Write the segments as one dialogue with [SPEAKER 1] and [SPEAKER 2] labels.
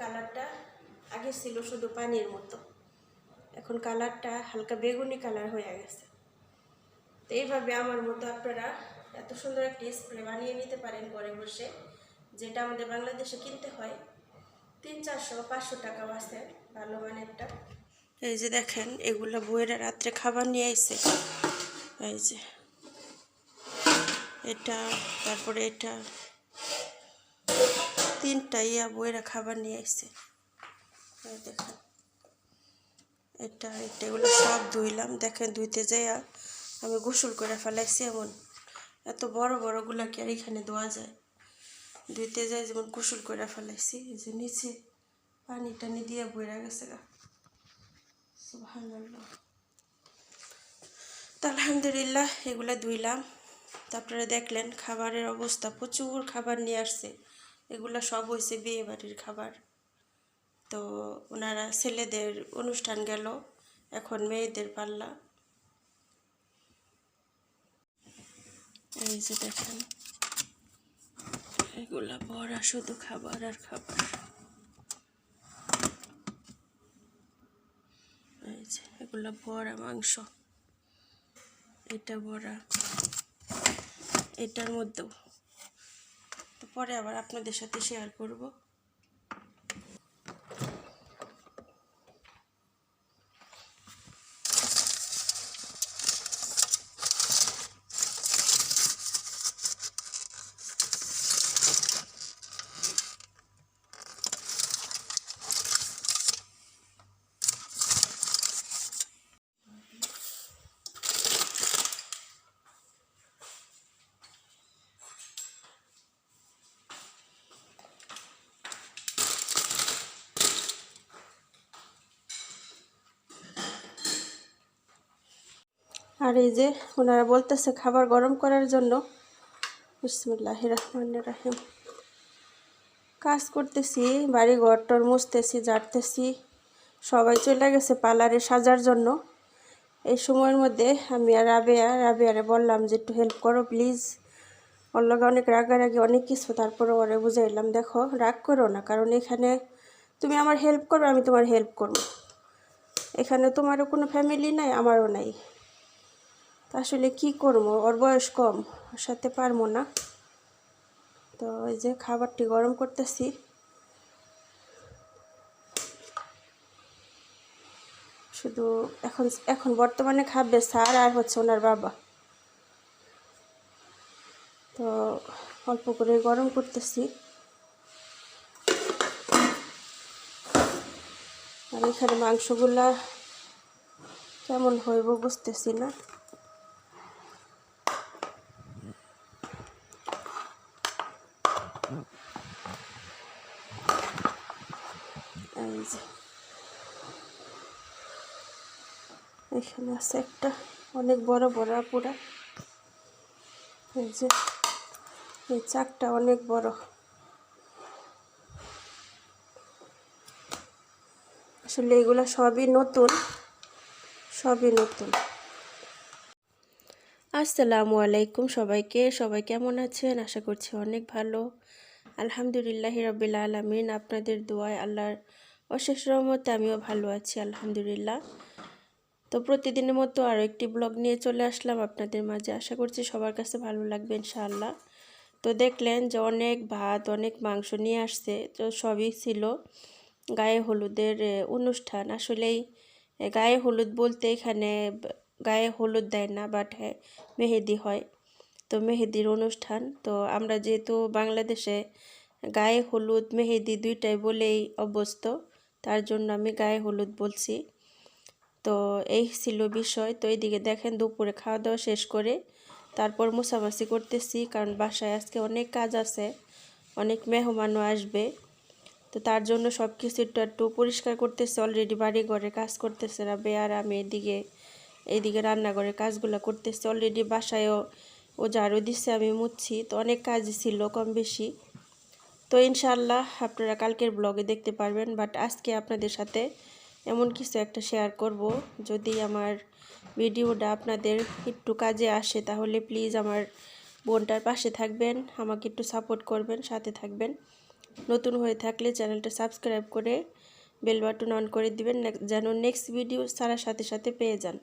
[SPEAKER 1] কালারটা আগে ছিল শুধু পানির মতো। এখন কালারটা হালকা বেগুনি কালার হয়ে গেছে। তো এইভাবে আমার মতো আপনারা এত সুন্দর একটি স্প্রে বানিয়ে নিতে পারেন ঘরে বসে, যেটা আমাদের বাংলাদেশে কিনতে হয়। তিন চারশো, পাঁচশো টাকাও আছে, ভালো মানেরটা। এই যে দেখেন, এগুলো বইয়েরা রাত্রে খাবার নিয়ে আইছে। এই যে। এটা, তারপরে এটা। তিনটা ইয়া বইয়েরা খাবার নিয়ে আসছে দেখেন, এটা এটা এগুলো সব ধুইলাম। দেখেন, ধুইতে যাইয়া আমি গোসল করে ফেলাইছি এমন। এত বড় বড়গুলো কি আর এখানে ধোয়া যায়? ধুইতে যাই যেমন গোসল করে ফেলাইছি, এই যে নিচে পানি টানি দিয়ে বইরা গেছে গা। তো আলহামদুলিল্লাহ, এগুলো ধুইলাম। তারপরে দেখলেন, খাবারের অবস্থা। প্রচুর খাবার নিয়ে আসছে। এগুলো সব হয়েছে বিয়ে বাড়ির খাবার। তো ওনারা ছেলেদের অনুষ্ঠান গেল, এখন মেয়েদের পাল্লা। এই যে দেখেন, এগুলা ভরা শুধু খাবার আর খাবার। এগুলা ভরা মাংস। এটা ভরা এটার মধ্যেও পরে আবার আপনাদের সাথে শেয়ার করব। আর এই যে ওনারা বলতেছে খাবার গরম করার জন্য। বিসমুল্লাহ রহমান রাহিম। কাজ করতেছি, বাড়ি ঘর টর মুছতেছি, ঝাড়তেছি। সবাই চলে গেছে পার্লারে সাজার জন্য। এই সময়ের মধ্যে আমি আর রাবেয়া, রাবেয়ারে বললাম যে একটু হেল্প করো প্লিজ ওর লগে অনেক রাগারাগি, অনেক কিছু, তারপরে ওরে বুঝাইলাম, দেখো, রাগ করো না, কারণ এখানে তুমি আমার হেল্প করবে, আমি তোমার হেল্প করব। এখানে তোমারও কোনো ফ্যামিলি নাই, আমারও নাই। আসলে কি করব? ওর বয়স কম, ওর সাথে পারব না। তো ওই যে খাবারটি গরম করতেছি। শুধু এখন এখন বর্তমানে খাবে স্যার আর হচ্ছে ওনার বাবা। তো অল্প করে গরম করতেছি। আর এখানে মাংসগুলা কেমন হইব বুঝতেছি না এই যে এখানে আছে একটা অনেক বড় বড় পুরা এই যে, এই চাকটা অনেক বড়। আসলে এগুলা সবই নতুন সবই নতুন। আসসালামু আলাইকুম সবাইকে, সবাই কেমন আছেন? আশা করছি অনেক ভালো। আলহামদুলিল্লাহ রবিল আলমিন, আপনাদের দোয়ায় আল্লাহর অশেষ রহমতে আমিও ভালো আছি, আলহামদুলিল্লাহ। তো প্রতিদিনের মতো আরও একটি ব্লগ নিয়ে চলে আসলাম আপনাদের মাঝে। আশা করছি সবার কাছে ভালো লাগবে ইনশাআল্লাহ। তো দেখলেন যে অনেক ভাত, অনেক মাংস নিয়ে আসছে, তো সবই ছিল গায়ে হলুদের অনুষ্ঠান। আসলেই গায়ে হলুদ বলতে এখানে গায়ে হলুদ দেয় না বাট হ্যাঁ মেহেদি হয়। তো মেহেদির অনুষ্ঠান। তো আমরা যেহেতু বাংলাদেশে গায়ে হলুদ, মেহেদি দুইটাই বলেই অভ্যস্ত, তার জন্য আমি গায়ে হলুদ বলছি। তো এই ছিল বিষয়। তো এইদিকে দেখেন দুপুরে খাওয়া দাওয়া শেষ করে তারপর মোছামাছি করতেছি কারণ বাসায় আজকে অনেক কাজ আছে, অনেক মেহমানও আসবে। তো তার জন্য সব কিছু একটু একটু পরিষ্কার করতেছে। অলরেডি বাড়ি ঘরে কাজ করতেছে রাবে আর আমি এদিকে এইদিকে রান্নাঘরের কাজগুলো করতেছি। অলরেডি বাসায়ও ও ঝাড়ু দিচ্ছে আমি মুছছি। তো অনেক কাজ ছিল কম বেশি। তো ইনশাল্লাহ আপনারা কালকের ব্লগে দেখতে পারবেন বাট আজকে আপনাদের সাথে এমন কিছু একটা শেয়ার করব। যদি আমার ভিডিওটা আপনাদের একটু কাজে আসে, তাহলে প্লিজ আমার বোনটার পাশে থাকবেন, আমাকে একটু সাপোর্ট করবেন, সাথে থাকবেন। নতুন হয়ে থাকলে চ্যানেলটা সাবস্ক্রাইব করে বেল বাটন অন করে দিবেন যেন নেক্সট ভিডিও ছাড়ার সাথে সাথে পেয়ে যান,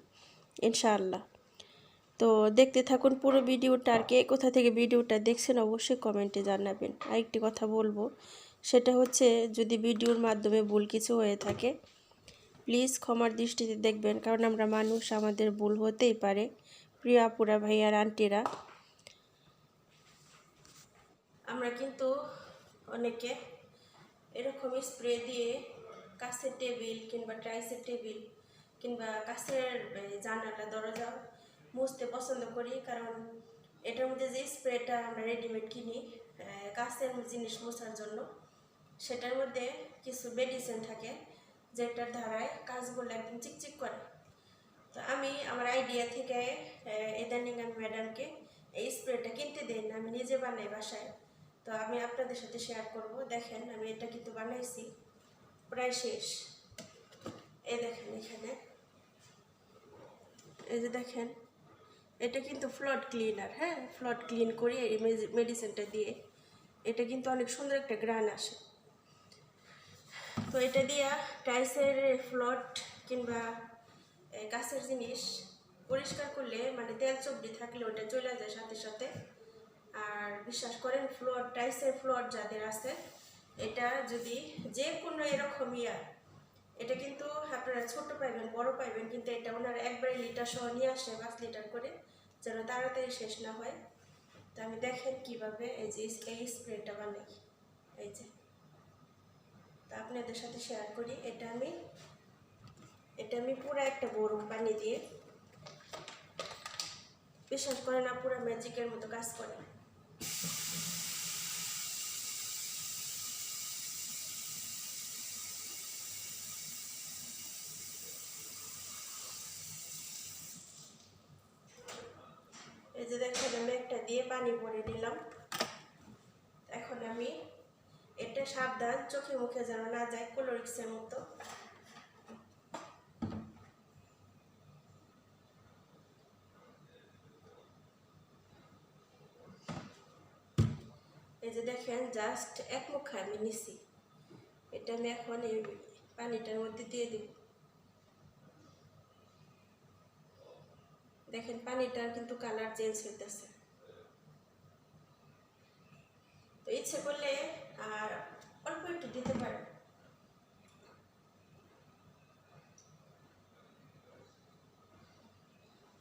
[SPEAKER 1] ইনশাআল্লাহ। তো দেখতে থাকুন পুরো ভিডিওটা, আর কে কোথা থেকে ভিডিওটা দেখছেন অবশ্যই কমেন্টে জানাবেন। আরেকটি কথা বলব, সেটা হচ্ছে যদি ভিডিওর মাধ্যমে ভুল কিছু হয়ে থাকে প্লিজ ক্ষমার দৃষ্টিতে দেখবেন, কারণ আমরা মানুষ, আমাদের ভুল হতেই পারে। প্রিয় আপুরা ভাইয়ার আন্টিরা, আমরা কিন্তু অনেকে এরকম স্প্রে দিয়ে কাছের টেবিল কিংবা ট্রাইসের টেবিল কিংবা কাছের জানালা, দরজা মুছতে পছন্দ করি, কারণ এটার মধ্যে যে স্প্রেটা আমরা রেডিমেড কিনি কাছের জিনিস মোছার জন্য, সেটার মধ্যে কিছু মেডিসিন থাকে। যেটার ধারায় কাজগুলো একদম চিকচিক করে। তো আমি আমার আইডিয়া থেকে ইদানিং আমি ম্যাডামকে এই স্প্রেটা কিনতে দেন আমি নিজে বানাই বাসায়। তো আমি আপনাদের সাথে শেয়ার করব। দেখেন, আমি এটা কিন্তু বানাইছি, প্রায় শেষ। এই দেখেন এখানে। এই যে দেখেন, এটা কিন্তু ফ্লড ক্লিনার হ্যাঁ? ফ্লড ক্লিন করি এই মেডিসিনটা দিয়ে, এটা কিন্তু অনেক সুন্দর একটা গ্রান আসে। তো এটা দিয়া টাইসের ফ্লট কিংবা গাছের জিনিস পরিষ্কার করলে মানে তেল চবড়ি থাকলে ওটা চলে যায় সাথে সাথে। আর বিশ্বাস করেন ফ্লোর টাইসের ফ্লোর যাদের আছে, এটা যদি যে কোনো এরকম ইয়া, এটা কিন্তু আপনারা ছোট পাইবেন, বড় পাইবেন, কিন্তু এটা ওনারা একবারে লিটার সহ নিয়ে আসে পাঁচ লিটার করে, যেন তাড়াতাড়ি শেষ না হয়। তো আমি দেখেন কীভাবে এই যে, এই স্প্রেটা বানাই। এই যে। তা আপনাদের সাথে শেয়ার করি। এটা আমি এটা আমি পুরো একটা বড় পানি দিয়ে বিশ্বাস করে না, পুরো ম্যাজিকের মতো কাজ করে। এই যে দেখেন, আমি একটা দিয়ে পানি ভরে নিলাম। এখন আমি সাবধান, চোখে মুখে যেন না যায়, কোলোরিক্সের মতো। এই যে দেখেন জাস্ট এক মুখা আমি নিছি। এটা আমি এখন এই পানিটার মধ্যে দিয়ে দিব। দেখেন, পানিটার কিন্তু কালার চেঞ্জ হইতেছে। তো ইচ্ছে করলে আর দিতে পারেন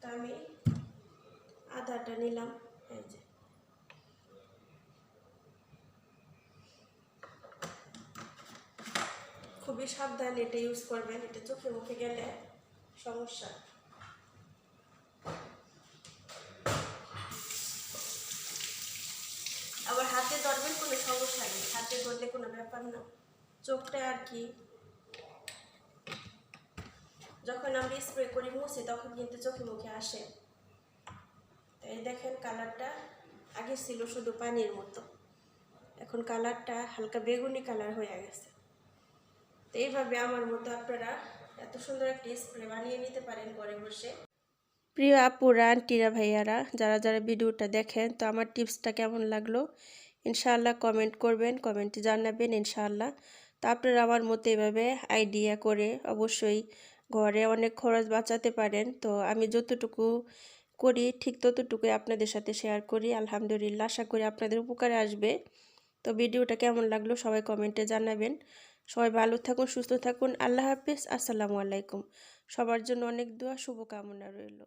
[SPEAKER 1] তা আমি আধাটা নিলাম খুবই সাবধানে এটা ইউজ করবেন, এটা চোখে মুখে গেলে সমস্যা আবার হাতে ধরবেন কোনো সমস্যা নেই হাতে ধরলে কোনো ব্যাপার না। চোখটা আর কি। যখন আমরা স্প্রে করি মুছি, তখন কিন্তু চোখে মুখে আসে। তো এই দেখেন কালারটা আগে ছিল শুধু পানির মতো। এখন কালারটা হালকা বেগুনি কালার হয়ে গেছে। তো এইভাবে আমার মতো আপনারা এত সুন্দর একটি স্প্রে বানিয়ে নিতে পারেন ঘরে বসে। প্রিয় আপুরা আন্টিরা, ভাইয়ারা, যারা যারা ভিডিওটা দেখেন, তো আমার টিপসটা কেমন লাগল? ইনশাআল্লাহ কমেন্ট করবেন, কমেন্টে জানাবেন ইনশাআল্লাহ। তো আপনারা আমার মতো এভাবে আইডিয়া করে অবশ্যই ঘরে অনেক খরচ বাঁচাতে পারেন। তো আমি যতটুকু করি ঠিক ততটুকুই আপনাদের সাথে শেয়ার করি, আলহামদুলিল্লাহ। আশা করি আপনাদের উপকারে আসবে। তো ভিডিওটা কেমন লাগল সবাই কমেন্টে জানাবেন। সবাই ভালো থাকুন, সুস্থ থাকুন। আল্লাহ হাফিজ। আসসালামু আলাইকুম। সবার জন্য অনেক দোয়া, শুভকামনা রইল।